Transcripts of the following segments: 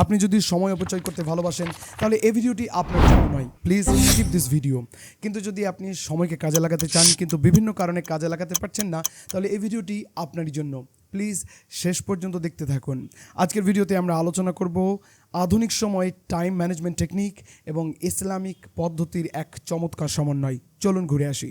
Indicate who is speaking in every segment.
Speaker 1: আপনি যদি সময় অপচয় করতে ভালোবাসেন, তাহলে এই ভিডিওটি আপনার জন্য নয়। প্লিজ স্কিপ দিস ভিডিও কিন্তু যদি আপনি সময়কে কাজে লাগাতে চান, কিন্তু বিভিন্ন কারণে কাজে লাগাতে পারছেন না, তাহলে এই ভিডিওটি আপনারই জন্য। প্লিজ শেষ পর্যন্ত দেখতে থাকুন। আজকের ভিডিওতে আমরা আলোচনা করব আধুনিক সময়ে টাইম ম্যানেজমেন্ট টেকনিক এবং ইসলামিক পদ্ধতির এক চমৎকার সমন্বয়। চলুন ঘুরে আসি।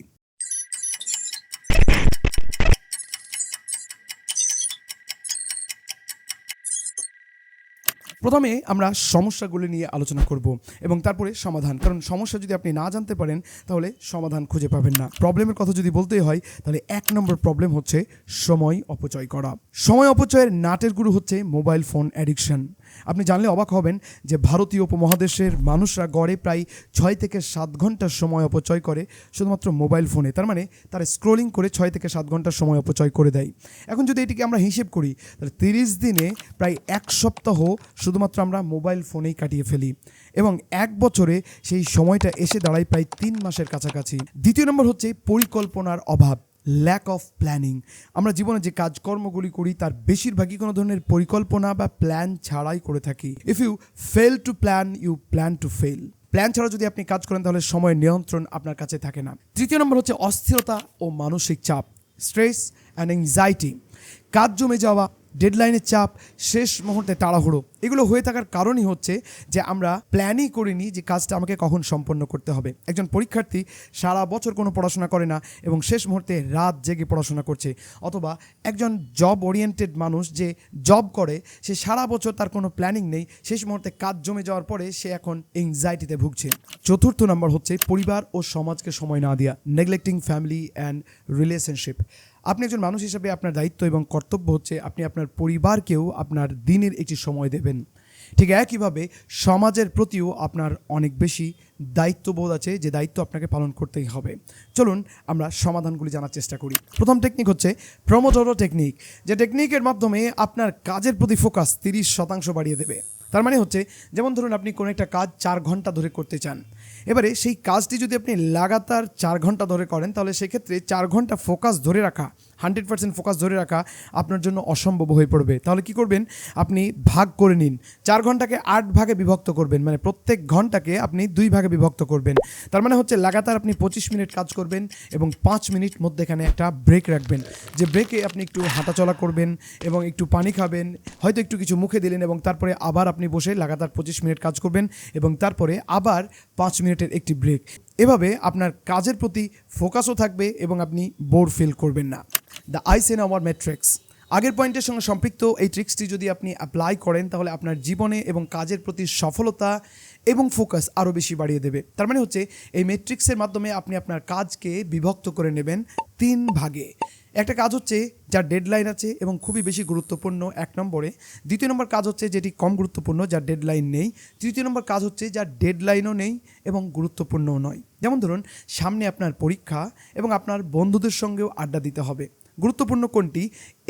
Speaker 1: প্রথমে আমরা সমস্যাগুলি নিয়ে আলোচনা করব এবং তারপরে সমাধান। কারণ সমস্যা যদি আপনি না জানতে পারেন, তাহলে সমাধান খুঁজে পাবেন না। প্রবলেমের কথা যদি বলতেই হয়, তাহলে এক নম্বর প্রবলেম হচ্ছে সময় অপচয় করা। সময় অপচয়ের নাটের গুরু হচ্ছে মোবাইল ফোন অ্যাডিকশন আপনি জানলে অবাক হবেন যে ভারতীয় উপমহাদেশের মানুষরা গড়ে প্রায় ছয় থেকে সাত ঘণ্টা সময় অপচয় করে শুধুমাত্র মোবাইল ফোনে তার মানে তারা স্ক্রোলিং করে ছয় থেকে সাত ঘণ্টা সময় অপচয় করে দেয়। এখন যদি এটিকে আমরা হিসেব করি, তাহলে তিরিশ দিনে প্রায় এক সপ্তাহ শুধুমাত্র আমরা মোবাইল ফোনেই কাটিয়ে ফেলি। এবং এক বছরে সেই সময়টা এসে দাঁড়ায় প্রায় তিন মাসের কাছাকাছি। দ্বিতীয় নম্বর হচ্ছে পরিকল্পনার অভাব ল্যাক অফ প্ল্যানিং আমরা জীবনে যে কাজকর্মগুলি করি, তার বেশিরভাগই কোনো ধরনের পরিকল্পনা বা প্ল্যান ছাড়াই করে থাকি। If you fail to plan you plan to fail plan ছাড়া যদি আপনি কাজ করেন, তাহলে সময়ের নিয়ন্ত্রণ আপনার কাছে থাকে না। তৃতীয় নম্বর হচ্ছে অস্থিরতা ও মানসিক চাপ স্ট্রেস অ্যান্ড অ্যাংজাইটি কাজ জমে যাওয়া ডেডলাইনের চাপ, শেষ মুহূর্তে তাড়াহুড়ো। এগুলো হয়ে থাকার কারণই হচ্ছে যে আমরা প্ল্যানই করিনি যে কাজটা আমাকে কখন সম্পন্ন করতে হবে। একজন পরীক্ষার্থী সারা বছর কোনো পড়াশোনা করে না এবং শেষ মুহূর্তে রাত জেগে পড়াশোনা করছে অথবা একজন জব ওরিয়েন্টেড মানুষ যে জব করে, সে সারা বছর তার কোনো প্ল্যানিং নেই, শেষ মুহূর্তে কাজ জমে যাওয়ার পরে সে এখন এংজাইটিতে ভুগছে। চতুর্থ নম্বর হচ্ছে পরিবার ও সমাজকে সময় না দেওয়া নেগলেক্টিং ফ্যামিলি অ্যান্ড রিলেশনশিপ আপনি একজন মানুষ হিসেবে আপনার দায়িত্ব এবং কর্তব্য হচ্ছে আপনি আপনার পরিবারকেও আপনার দিনের একটি সময় দেবেন। ঠিক একইভাবে সমাজের প্রতিও আপনার অনেক বেশি দায়িত্ববোধ আছে, যে দায়িত্ব আপনাকে পালন করতেই হবে। চলুন আমরা সমাধানগুলি জানার চেষ্টা করি। প্রথম টেকনিক হচ্ছে প্রমোটর টেকনিক যে টেকনিকের মাধ্যমে আপনার কাজের প্রতি ফোকাস তিরিশ শতাংশ বাড়িয়ে দেবে। তার মানে হচ্ছে, যেমন ধরুন আপনি কোনো একটা কাজ চার ঘণ্টা ধরে করতে চান। এবারে সেই কাজটি যদি আপনি লাগাতার চার ঘণ্টা ধরে করেন, তাহলে সেক্ষেত্রে চার ঘণ্টা ফোকাস ধরে রাখা হান্ড্রেড পার্সেন্ট ফোকাস ধরে রাখা আপনার জন্য অসম্ভব হয়ে পড়বে। তাহলে কি করবেন? আপনি ভাগ করে নিন। চার ঘন্টাকে আট ভাগে বিভক্ত করবেন মানে প্রত্যেক ঘন্টাকে আপনি দুই ভাগে বিভক্ত করবেন। তার মানে হচ্ছে লাগাতার আপনি পঁচিশ মিনিট কাজ করবেন এবং পাঁচ মিনিট মধ্যেখানে একটা ব্রেক রাখবেন। যে ব্রেকে আপনি একটু হাঁটাচলা করবেন এবং একটু পানি খাবেন, হয়তো একটু কিছু মুখে দিলেন এবং তারপরে আবার আপনি বসে লাগাতার পঁচিশ মিনিট কাজ করবেন এবং তারপরে আবার পাঁচ মিনিটের একটি ব্রেক। এভাবে আপনার কাজের প্রতি ফোকাসও থাকবে এবং আপনি বোর ফিল করবেন না। The Eisenhower matrix. আগের পয়েন্টের সঙ্গে সম্পৃক্ত এই ট্রিক্সটি যদি আপনি অ্যাপ্লাই করেন, তাহলে আপনার জীবনে এবং কাজের প্রতি সফলতা এবং ফোকাস আরও বেশি বাড়িয়ে দেবে। তার মানে হচ্ছে, এই ম্যাট্রিক্সের মাধ্যমে আপনি আপনার কাজকে বিভক্ত করে নেবেন তিন ভাগে। একটা কাজ হচ্ছে, যার ডেডলাইন আছে এবং খুবই বেশি গুরুত্বপূর্ণ এক নম্বরে। দ্বিতীয় নম্বর কাজ হচ্ছে, যেটি কম গুরুত্বপূর্ণ, যার ডেডলাইন নেই। তৃতীয় নম্বর কাজ হচ্ছে, যার ডেডলাইনও নেই এবং গুরুত্বপূর্ণও নয়। যেমন ধরুন, সামনে আপনার পরীক্ষা এবং আপনার বন্ধুদের সঙ্গেও আড্ডা দিতে হবে। গুরুত্বপূর্ণ কোনটি,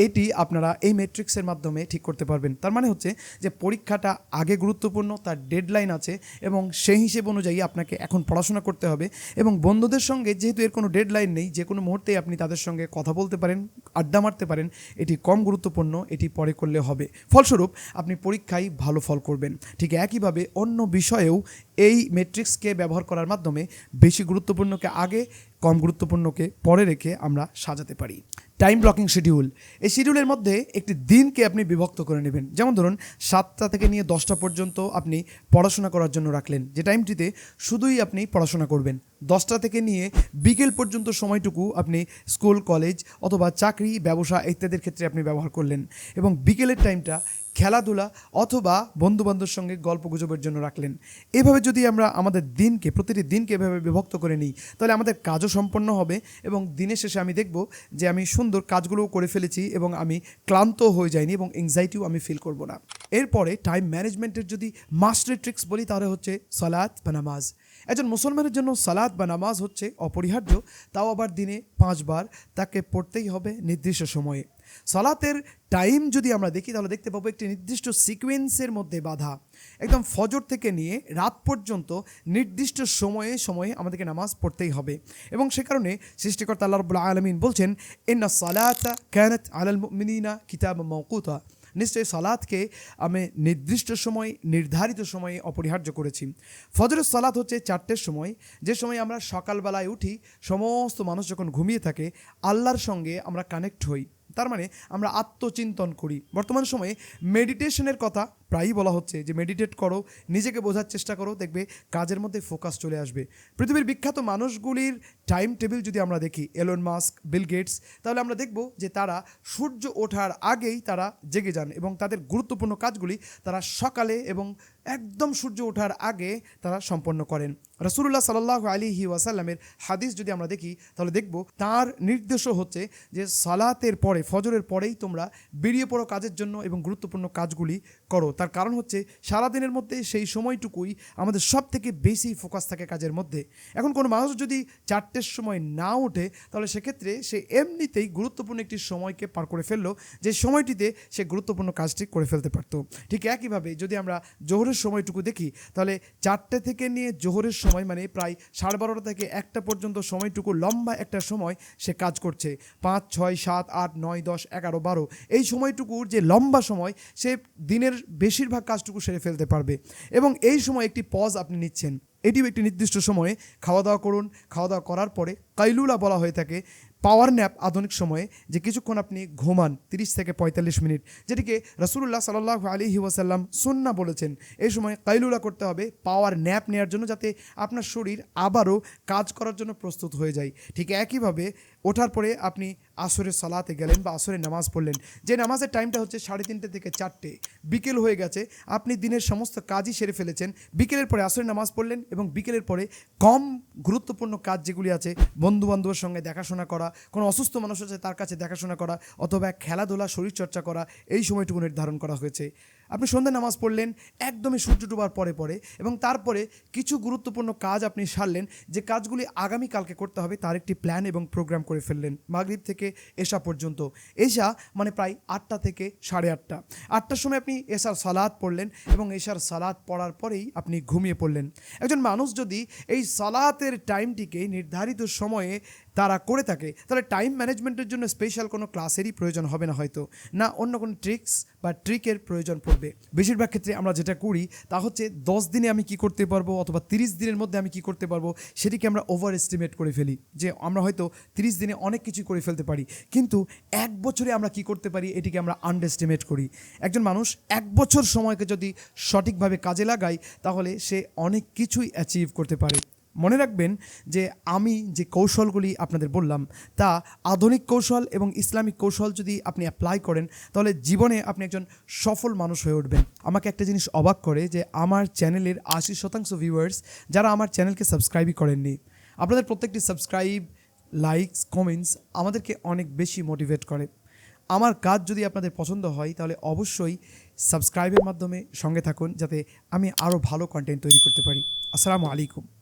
Speaker 1: এটি আপনারা এই ম্যাট্রিক্সের মাধ্যমে ঠিক করতে পারবেন। তার মানে হচ্ছে যে পরীক্ষাটা আগে গুরুত্বপূর্ণ, তার ডেডলাইন আছে এবং সেই হিসেব অনুযায়ী আপনাকে এখন পড়াশোনা করতে হবে এবং বন্ধুদের সঙ্গে যেহেতু এর কোনো ডেডলাইন নেই, যে কোনো মুহূর্তেই আপনি তাদের সঙ্গে কথা বলতে পারেন, আড্ডা মারতে পারেন, এটি কম গুরুত্বপূর্ণ, এটি পরে করলে হবে। ফলস্বরূপ আপনি পরীক্ষায় ভালো ফল করবেন। ঠিক একইভাবে অন্য বিষয়েও এই মেট্রিক্সকে ব্যবহার করার মাধ্যমে বেশি গুরুত্বপূর্ণকে আগে, কম গুরুত্বপূর্ণকে পরে রেখে আমরা সাজাতে পারি। টাইম ব্লকিং শিডিউল এই শিডিউলের মধ্যে একটি দিনকে আপনি বিভক্ত করে নেবেন। যেমন ধরুন, সাতটা থেকে নিয়ে দশটা পর্যন্ত আপনি পড়াশোনা করার জন্য রাখলেন। যে টাইমটিতে শুধুই আপনি পড়াশোনা করবেন। দশটা থেকে নিয়ে বিকেল পর্যন্ত সময়টুকু আপনি স্কুল কলেজ অথবা চাকরি, ব্যবসা ইত্যাদির ক্ষেত্রে আপনি ব্যবহার করলেন। এবং বিকেলের টাইমটা খেলাধুলা অথবা বন্ধুবান্ধবের সঙ্গে গল্প গুজবের জন্য রাখলেন। এভাবে যদি আমরা আমাদের দিনকে, প্রতিটি দিনকে এভাবে বিভক্ত করে নিই, তাহলে আমাদের কাজও সম্পন্ন হবে এবং দিনের শেষে আমি দেখব যে আমি সুন্দর কাজগুলোও করে ফেলেছি এবং আমি ক্লান্ত হয়ে যাইনি এবং এংজাইটিও আমি ফিল করব না। এরপরে টাইম ম্যানেজমেন্টের যদি মাস্টার ট্রিক্স বলি, তাহলে হচ্ছে সালাদ বা নামাজ। একজন মুসলমানের জন্য সালাদ বা নামাজ হচ্ছে অপরিহার্য, তাও আবার দিনে পাঁচবার, তাকে পড়তেই হবে নির্দিষ্ট সময়ে। সালাতের টাইম যদি আমরা দেখি, তাহলে দেখতে পাবো একটি নির্দিষ্ট সিকোয়েন্সের মধ্যে বাধা। একদম ফজর থেকে নিয়ে রাত পর্যন্ত নির্দিষ্ট সময়ে সময়ে আমাদেরকে নামাজ পড়তেই হবে। এবং সে কারণে সৃষ্টিকর্তা আল্লাহ রবুল্লা আলমিন বলছেন, ইন্না সালাতা ক্যানত আলাল মিনা কিতাব মৌকুতা নিশ্চয়ই সালাদকে আমি নির্দিষ্ট সময়, নির্ধারিত সময়ে অপরিহার্য করেছি। ফজরের সালাত হচ্ছে চারটের সময়। যে সময় আমরা সকালবেলায় উঠি, সমস্ত মানুষ যখন ঘুমিয়ে থাকে, আল্লাহর সঙ্গে আমরা কানেক্ট হই। তার মানে আমরা আত্মচিন্তন করি। বর্তমান সময়ে মেডিটেশনের কথা প্রায়ই বলা হচ্ছে যে মেডিটেট করো, নিজেকে বোঝার চেষ্টা করো, দেখবে কাজের মধ্যে ফোকাস চলে আসবে। পৃথিবীর বিখ্যাত মানুষগুলির টাইম টেবিল যদি আমরা দেখি, এলন মাস্ক, বিল গেটস, তাহলে আমরা দেখব যে তারা সূর্য ওঠার আগেই তারা জেগে যান এবং তাদের গুরুত্বপূর্ণ কাজগুলি তারা সকালে এবং একদম সূর্য ওঠার আগে তারা সম্পন্ন করেন। রসুল্লাহ সাল্লাহ আলিহি ওয়াসাল্লামের হাদিস যদি আমরা দেখি, তাহলে দেখব তার নির্দেশও হচ্ছে যে সালাতের পরে, ফজরের পরেই তোমরা বেরিয়ে পড়ো কাজের জন্য এবং গুরুত্বপূর্ণ কাজগুলি করো। তার কারণ হচ্ছে সারাদিনের মধ্যে সেই সময়টুকুই আমাদের সব থেকে বেশি ফোকাস থাকে কাজের মধ্যে। এখন কোনো মানুষ যদি চারটের সময় না ওঠে, তাহলে সেক্ষেত্রে সে এমনিতেই গুরুত্বপূর্ণ একটি সময়কে পার করে ফেলল, যে সময়টিতে সে গুরুত্বপূর্ণ কাজটি করে ফেলতে পারতো। ঠিক একইভাবে যদি আমরা জোহরের সময়টুকু দেখি, তাহলে চারটে থেকে নিয়ে জোহরের সময় মানে প্রায় সাড়ে বারোটা থেকে একটা পর্যন্ত সময়টুকু লম্বা একটা সময় সে কাজ করছে। পাঁচ, ছয়, সাত, আট, নয়, দশ, এগারো, বারো, এই সময়টুকুর যে লম্বা সময়, সে দিনের বেশিরভাগ কাজটুকু সেরে ফেলতে পারবে। এবং এই সময় একটি পজ আপনি নিচ্ছেন। এটিও একটি নির্দিষ্ট সময়ে খাওয়া দাওয়া করুন। খাওয়া দাওয়া করার পরে কাইলুলা বলা হয়ে থাকে পাওয়ার ন্যাপ আধুনিক সময়ে যে কিছুক্ষণ আপনি ঘুমান, তিরিশ থেকে পঁয়তাল্লিশ মিনিট, যেটিকে রসুল্লাহ সাল্লাহ আলী ওয়াসাল্লাম সুন্না বলেছেন। এই সময় কাইলুলা করতে হবে, পাওয়ার ন্যাপ নেওয়ার জন্য যাতে আপনার শরীর আবারও কাজ করার জন্য প্রস্তুত হয়ে যায়। ঠিক একইভাবে ওঠার পরে আপনি আসরের সালাতে গেলেন বা আসরের নামাজ পড়লেন। যে নামাজের টাইমটা হচ্ছে সাড়ে তিনটে থেকে চারটে। বিকেল হয়ে গেছে, আপনি দিনের সমস্ত কাজই সেরে ফেলেছেন। বিকেলের পরে আসরের নামাজ পড়লেন এবং বিকেলের পরে কম গুরুত্বপূর্ণ কাজ যেগুলি আছে বন্ধু বান্ধবের সঙ্গে দেখাশোনা করা, কোনো অসুস্থ মানুষ আছে তার কাছে দেখাশোনা করা, অথবা খেলাধুলা, শরীরচর্চা করা, এই সময়টুকু নির্ধারণ করা হয়েছে। আপনি সন্ধ্যা নামাজ পড়লেন, একদমই সূর্য ডুবার পরে পরে এবং তারপরে কিছু গুরুত্বপূর্ণ কাজ আপনি সারলেন, যে কাজগুলি আগামীকালকে করতে হবে তার একটি প্ল্যান এবং প্রোগ্রাম করে ফেললেন, মাগরিব থেকে এশা পর্যন্ত। এশা মানে প্রায় আটটা থেকে সাড়ে আটটা। আটটার সময় আপনি এশার সালাদ পড়লেন এবং এশার সালাদ পড়ার পরেই আপনি ঘুমিয়ে পড়লেন। একজন মানুষ যদি এই সালাতের টাইমটিকে নির্ধারিত সময়ে তারা করে থাকে, তাহলে টাইম ম্যানেজমেন্টের জন্য স্পেশাল কোনো ক্লাসেরই প্রয়োজন হবে না হয়তো। না অন্য কোনো ট্রিক্স বা ট্রিকের প্রয়োজন পড়বে। বেশিরভাগ ক্ষেত্রে আমরা যেটা করি, তা হচ্ছে দশ দিনে আমি কি করতে পারব অথবা তিরিশ দিনের মধ্যে আমি কি করতে পারব, সেটিকে আমরা ওভার এস্টিমেট করে ফেলি। যে আমরা হয়তো তিরিশ দিনে অনেক কিছু করে ফেলতে পারি, কিন্তু এক বছরে আমরা কি করতে পারি, এটিকে আমরা আন্ডারস্টিমেট করি। একজন মানুষ এক বছর সময়কে যদি সঠিকভাবে কাজে লাগায়, তাহলে সে অনেক কিছুই অ্যাচিভ করতে পারে। মনে রাখবেন যে আমি যে কৌশলগুলি আপনাদের বললাম, তা আধুনিক কৌশল এবং ইসলামিক কৌশল যদি আপনি অ্যাপ্লাই করেন, তাহলে জীবনে আপনি একজন সফল মানুষ হয়ে উঠবেন। আমাকে একটা জিনিস অবাক করে যে আমার চ্যানেলের আশি শতাংশ ভিউয়ার্স যারা আমার চ্যানেলকে সাবস্ক্রাইবই করেননি। আপনাদের প্রত্যেকটি সাবস্ক্রাইব লাইকস কমেন্টস আমাদেরকে অনেক বেশি মোটিভেট করে। আমার কাজ যদি আপনাদের পছন্দ হয়, তাহলে অবশ্যই সাবস্ক্রাইবের মাধ্যমে সঙ্গে থাকুন, যাতে আমি আরও ভালো কন্টেন্ট তৈরি করতে পারি। আসসালামু আলাইকুম।